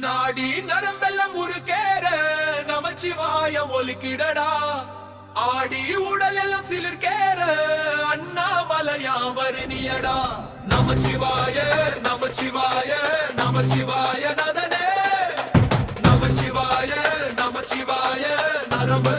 நாடி நரம்பெல்லாம் உருக்கேற நமச்சிவாய ஒலிக்கிடடா. ஆடி உடல் எல்லாம் சிலிர்கேற அண்ணாமலையா வருணியடா. நமச்சிவாய நமச்சிவாய நமச்சிவாய நதனே. நமச்சிவாய நமச்சிவாய நரம்பு